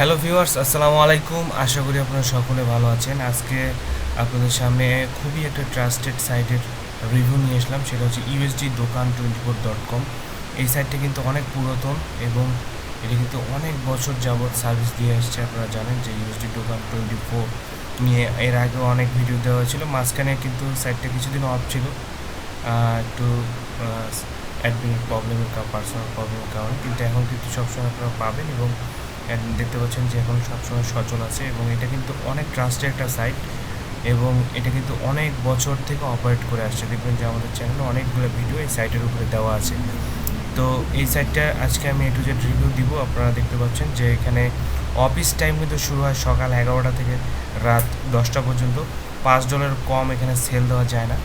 Hello viewers, আসসালামু আলাইকুম। আশা করি আপনারা সকলে ভালো আছেন। আজকে আপনাদের সামনে খুবই একটা ট্রাস্টেড সাইটের রিভিউ নিয়ে আসলাম। সেটা হচ্ছে ইউএসডি দোকান টোয়েন্টি ফোর ডট কম এই সাইটটা কিন্তু অনেক পুরাতন এবং এটা কিন্তু অনেক বছর যাবৎ সার্ভিস দিয়ে আসছে। আপনারা জানেন যে ইউএসডি দোকান টোয়েন্টি ফোর নিয়ে এর আগেও অনেক ভিডিও দেওয়া হয়েছিল। মাঝখানে কিন্তু সাইটটা কিছুদিন অফ ছিল। একটু অ্যাডমিন প্রবলেমের পার্সোনাল প্রবলেমের কারণে। কিন্তু এখন কিন্তু সবসময় আপনারা পাবেন এবং দেখতে পাচ্ছেন যে এখন সবসময় সচল আছে এবং এটা কিন্তু অনেক ট্রাস্টেড একটা সাইট এবং এটা কিন্তু অনেক বছর থেকে অপারেট করে আসছে। দেখবেন যে আমাদের চ্যানেলে অনেকগুলো ভিডিও এই সাইটের উপরে দেওয়া আছে। তো এই সাইটটা আজকে আমি একটু যে রিভিউ দিব। আপনারা দেখতে পাচ্ছেন যে এখানে অফিস টাইম কিন্তু শুরু হয় সকাল এগারোটা থেকে রাত দশটা পর্যন্ত। পাঁচ ডলার কম এখানে সেল দেওয়া যায় না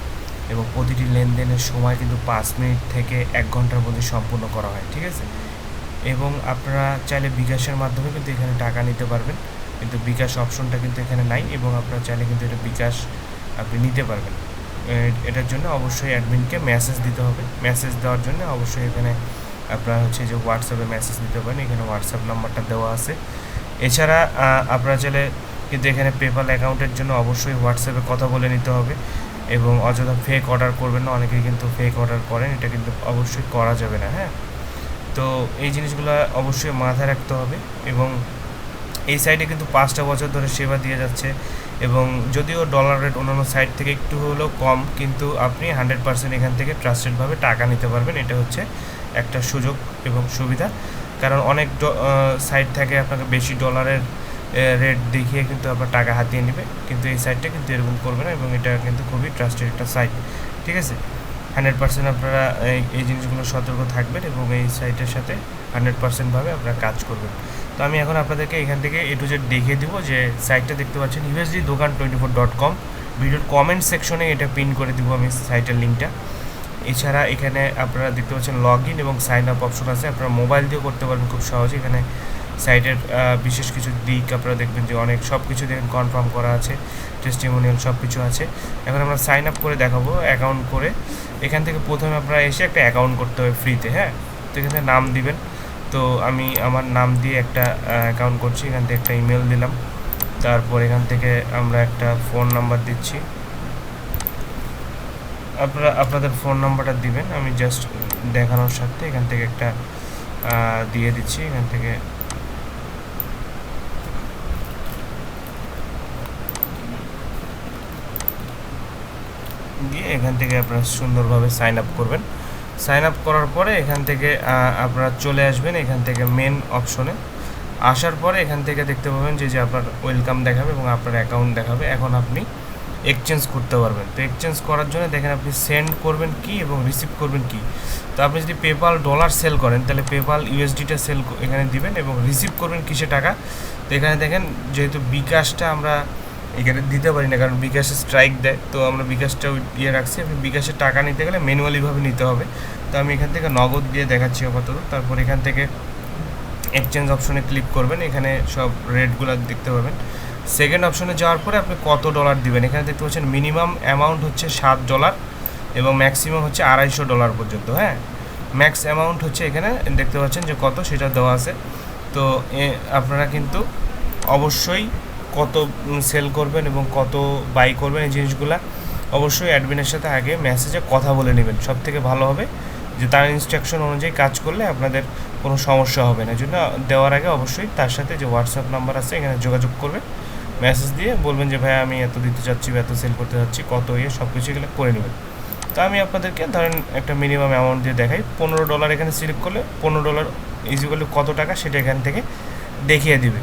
এবং প্রতিটি লেনদেনের সময় কিন্তু পাঁচ মিনিট থেকে এক ঘণ্টার মধ্যে সম্পূর্ণ করা হয়। ঠিক আছে? এবং আপনারা চাইলে বিকাশের মাধ্যমে কিন্তু এখানে টাকা নিতে পারবেন। কিন্তু বিকাশ অপশনটা কিন্তু এখানে নাই এবং আপনারা চাইলে কিন্তু এটা বিকাশ আপনি নিতে পারবেন। এটার জন্য অবশ্যই অ্যাডমিনকে মেসেজ দিতে হবে। মেসেজ দেওয়ার জন্য অবশ্যই এখানে আপনারা হচ্ছে যে হোয়াটসঅ্যাপে মেসেজ দিতে পারেন। এখানে হোয়াটসঅ্যাপ নাম্বারটা দেওয়া আছে। এছাড়া আপনারা চাইলে কিন্তু এখানে পেপাল অ্যাকাউন্টের জন্য অবশ্যই হোয়াটসঅ্যাপে কথা বলে নিতে হবে এবং অযথা ফেক অর্ডার করবেন না। অনেকেই কিন্তু ফেক অর্ডার করেন। এটা কিন্তু অবশ্যই করা যাবে না হ্যাঁ? তো এই জিনিসগুলো অবশ্যই মাথায় রাখতে হবে এবং এই সাইডে কিন্তু পাঁচটা বছর ধরে সেবা দিয়ে যাচ্ছে এবং যদিও ডলার রেট অন্যান্য সাইড থেকে একটু হলেও কম, কিন্তু আপনি হান্ড্রেড পার্সেন্ট এখান থেকে ট্রাস্টেডভাবে টাকা নিতে পারবেন। এটা হচ্ছে একটা সুযোগ এবং সুবিধা। কারণ অনেক সাইট থেকে আপনাকে বেশি ডলারের রেট দেখিয়ে কিন্তু আপনার টাকা হাতিয়ে নেবে। কিন্তু এই সাইটটা কিন্তু এরকম করবে না এবং এটা কিন্তু খুবই ট্রাস্টেড একটা সাইট ঠিক আছে? হান্ড্রেড পার্সেন্ট আপনারা এই জিনিসগুলো সতর্ক থাকবেন এবং এই সাইটের সাথে হান্ড্রেড পার্সেন্টভাবে আপনারা কাজ করবেন। তো আমি এখন আপনাদেরকে এখান থেকে এ টু জেড দেখিয়ে দিব যে সাইটটা দেখতে পাচ্ছেন ইউএসডি দোকান টোয়েন্টি ফোর ডট কম। ভিডিওর কমেন্ট সেকশনে এটা পিন করে দিব আমি সাইটের লিঙ্কটা এছাড়া এখানে আপনারা দেখতে পাচ্ছেন লগ ইন এবং সাইন আপ অপশন আছে। আপনারা মোবাইল দিয়েও করতে পারবেন খুব সহজে। এখানে সাইটের বিশেষ কিছু দিক আপনারা দেখবেন যে অনেক সব কিছু দেখেন কনফার্ম করা আছে টেস্টিমোনিয়াল সব কিছু আছে। এখন আমরা সাইন আপ করে দেখাবো অ্যাকাউন্ট করে। এখান থেকে প্রথমে আপনারা এসে একটা অ্যাকাউন্ট করতে হবে ফ্রিতে হ্যাঁ? তো এখানে নাম দিবেন। তো আমি আমার নাম দিয়ে একটা অ্যাকাউন্ট করছি, এখান থেকে একটা ইমেল দিলাম। তারপর এখান থেকে আমরা একটা ফোন নাম্বার দিচ্ছি। আপনারা, আপনাদের ফোন নাম্বারটা দিবেন, আমি জাস্ট দেখানোর সাথে এখান থেকে একটা দিয়ে দিচ্ছি, এখান থেকে দিয়ে এখান থেকে আপনারা সুন্দরভাবে সাইন আপ করবেন। সাইন আপ করার পরে এখান থেকে আপনারা চলে আসবেন এখান থেকে মেন অপশনে আসার পরে এখান থেকে দেখতে পাবেন যে যে আপনার ওয়েলকাম দেখাবে এবং আপনার অ্যাকাউন্ট দেখাবে। এখন আপনি এক্সচেঞ্জ করতে পারবেন। তো এক্সচেঞ্জ করার জন্য দেখেন আপনি সেন্ড করবেন কি এবং রিসিভ করবেন কি। তো আপনি যদি পেপাল ডলার সেল করেন, তাহলে পেপাল ইউএসডিটা সেল এখানে দিবেন এবং রিসিভ করবেন কিসে টাকা? তো এখানে দেখেন, যেহেতু বিকাশটা আমরা এখানে দিতে পারি না, কারণ বিকাশে স্ট্রাইক দেয়। তো আমরা বিকাশটা ইয়ে রাখছি আপনি বিকাশের টাকা নিতে গেলে ম্যানুয়ালিভাবে নিতে হবে। তো আমি এখান থেকে নগদ দিয়ে দেখাচ্ছি আপাতত। তারপর এখান থেকে এক্সচেঞ্জ অপশনে ক্লিক করবেন, এখানে সব রেটগুলো দেখতে পাবেন। সেকেন্ড অপশনে যাওয়ার পরে আপনি কত ডলার দিবেন? এখানে দেখতে পাচ্ছেন মিনিমাম অ্যামাউন্ট হচ্ছে সাত ডলার এবং ম্যাক্সিমাম হচ্ছে আড়াইশো ডলার পর্যন্ত হ্যাঁ? ম্যাক্স অ্যামাউন্ট হচ্ছে এখানে, দেখতে পাচ্ছেন যে কত, সেটা দেওয়া আছে। তো আপনারা কিন্তু অবশ্যই কত সেল করবেন এবং কত বাই করবেন এই জিনিসগুলা, অবশ্যই অ্যাডমিনের সাথে আগে মেসেজে কথা বলে নেবেন। সব থেকে ভালো হবে যে তার ইনস্ট্রাকশন অনুযায়ী কাজ করলে আপনাদের কোনো সমস্যা হবে না। জন্য দেওয়ার আগে অবশ্যই তার সাথে যে হোয়াটসঅ্যাপ নাম্বার আছে, এখানে যোগাযোগ করবে। মেসেজ দিয়ে বলবেন যে ভাই আমি এত দিতে চাচ্ছি বা এত সেল করতে চাচ্ছি, কত ইয়ে সব কিছু এগুলো করে নেবেন। তো আমি আপনাদেরকে ধরেন একটা মিনিমাম অ্যামাউন্ট দিয়ে দেখাই। পনেরো ডলার এখানে সিলেক্ট করলে পনেরো ডলার ইজিক্যালি কত টাকা সেটা এখান থেকে দেখিয়ে দিবে।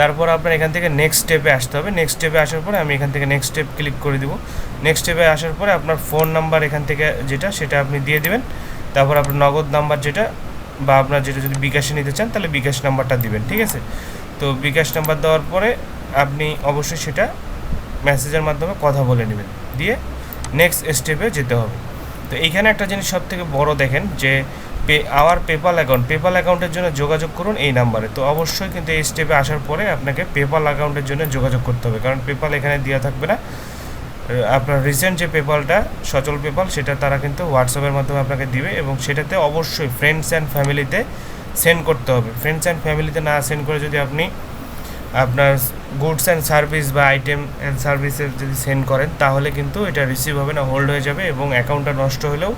তারপর আপনার এখান থেকে নেক্সট স্টেপে আসতে হবে। নেক্সট স্টেপে আসার পরে আমি এখান থেকে নেক্সট স্টেপ ক্লিক করে দিব। নেক্সট স্টেপে আসার পরে আপনার ফোন নাম্বার এখান থেকে যেটা, সেটা আপনি দিয়ে দিবেন। তারপর আপনার নগদ নাম্বার যেটা বা আপনার যেটা যদি বিকাশে নিতে চান, তাহলে বিকাশ নাম্বারটা দিবেন, ঠিক আছে? তো বিকাশ নাম্বার দেওয়ার পরে আপনি অবশ্যই সেটা মেসেজের মাধ্যমে কথা বলে নেবেন। দিয়ে নেক্সট স্টেপে যেতে হবে। তো এইখানে একটা জিনিস সব থেকে বড় দেখেন যে pay our PayPal account PayPal অ্যাকাউন্টের জন্য যোগাযোগ করুন এই নাম্বারে তো অবশ্যই কিন্তু এই স্টেপে আসার পরে আপনাকে পেপাল অ্যাকাউন্টের জন্য যোগাযোগ করতে হবে। কারণ পেপাল এখানে দেওয়া থাকবে না। আপনার রিসেন্ট যে পেপালটা সচল পেপাল সেটা তারা কিন্তু হোয়াটসঅ্যাপের মাধ্যমে আপনাকে দিবে এবং সেটাতে অবশ্যই ফ্রেন্ডস অ্যান্ড ফ্যামিলিতে সেন্ড করতে হবে। ফ্রেন্ডস অ্যান্ড ফ্যামিলিতে না সেন্ড করে যদি আপনি আপনার গুডস অ্যান্ড সার্ভিস বা আইটেম অ্যান্ড সার্ভিসের যদি সেন্ড করেন, তাহলে কিন্তু এটা রিসিভ হবে না হোল্ড হয়ে যাবে এবং অ্যাকাউন্টটা নষ্ট হলেও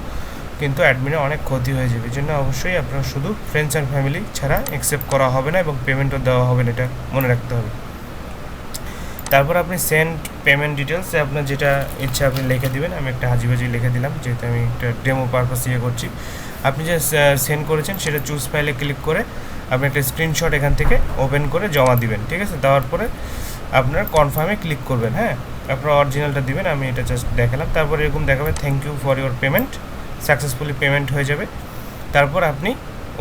কিন্তু অ্যাডমিনে অনেক ক্ষতি হয়ে যাবে। এই জন্য অবশ্যই আপনার শুধু ফ্রেন্ডস অ্যান্ড ফ্যামিলি ছাড়া অ্যাকসেপ্ট করা হবে না এবং পেমেন্টও দেওয়া হবে না, এটা মনে রাখতে হবে। তারপর আপনি সেন্ড পেমেন্ট ডিটেলস আপনার যেটা ইচ্ছা আপনি লিখে দিবেন, আমি একটা হাজিবাজি লিখে দিলাম, যেহেতু আমি একটা ডেমো পারপাস ইয়ে করছি। আপনি যে সেন্ড করেছেন, সেটা চুজ ফাইলে ক্লিক করে আপনি একটা স্ক্রিনশট এখান থেকে ওপেন করে জমা দিবেন, ঠিক আছে? দেওয়ার পরে আপনার কনফার্মে ক্লিক করবেন হ্যাঁ? আপনার অরিজিনালটা দিবেন, আমি এটা জাস্ট দেখালাম। তারপর এরকম দেখাবে thank you for your payment successfully payment হয়ে যাবে। তারপর আপনি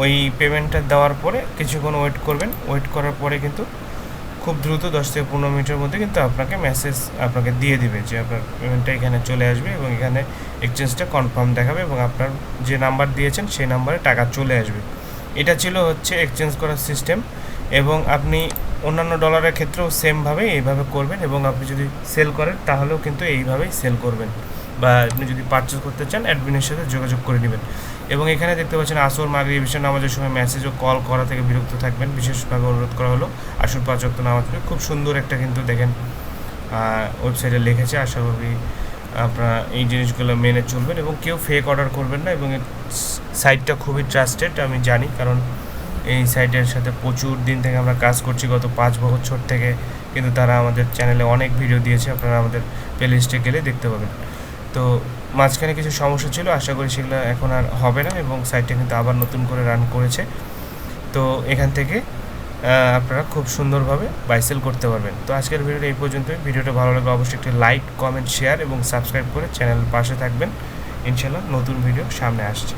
ওই পেমেন্টটা দেওয়ার পরে কিছুক্ষণ ওয়েট করবেন। ওয়েট করার পরে কিন্তু খুব দ্রুত দশ থেকে পনেরো মিনিটের মধ্যে কিন্তু আপনাকে মেসেজ আপনাকে দিয়ে দিবে যে আপনার পেমেন্টটা এখানে চলে আসবে এবং এখানে এক্সচেঞ্জটা কনফার্ম দেখাবে এবং আপনার যে নাম্বার দিয়েছেন সেই নাম্বারে টাকা চলে আসবে। এটা ছিল হচ্ছে এক্সচেঞ্জ করার সিস্টেম এবং আপনি অন্যান্য ডলারের ক্ষেত্রেও সেমভাবে এইভাবে করবেন এবং আপনি যদি সেল করেন তাহলেও কিন্তু এইভাবেই সেল করবেন। বা আপনি যদি পারচেস করতে চান অ্যাডমিনের সাথে যোগাযোগ করে নেবেন। এবং এখানে দেখতে পাচ্ছেন আসর মাগরি বিষয় নামাজের সময় মেসেজ ও কল করা থেকে বিরক্ত থাকবেন। বিশেষভাবে অনুরোধ করা হলো, আসর পাঁচ ওয়াক্ত নামাজ খুব সুন্দর একটা কিন্তু দেখেন ওয়েবসাইটে লিখেছে। আশা করি আপনারা এই জিনিসগুলো মেনে চলবেন এবং কেউ ফেক অর্ডার করবেন না এবং সাইটটা খুবই ট্রাস্টেড আমি জানি। কারণ এই সাইটের সাথে প্রচুর দিন থেকে আমরা কাজ করছি। গত পাঁচ বছর থেকে কিন্তু তারা আমাদের চ্যানেলে অনেক ভিডিও দিয়েছে। আপনারা আমাদের প্লেলিস্টে গেলে দেখতে পাবেন। তো মাঝখানে কিছু সমস্যা ছিল, আশা করি সেগুলো এখন আর হবে না এবং সাইটটা কিন্তু আবার নতুন করে রান করেছে। তো এখান থেকে আপনারা খুব সুন্দরভাবে বাইসেল করতে পারবেন। তো আজকের ভিডিওটা এই পর্যন্তই। ভিডিওটা ভালো লাগলে অবশ্যই একটি লাইক কমেন্ট শেয়ার এবং সাবস্ক্রাইব করে চ্যানেল পাশে থাকবেন। ইনশাল্লাহ নতুন ভিডিও সামনে আসছে।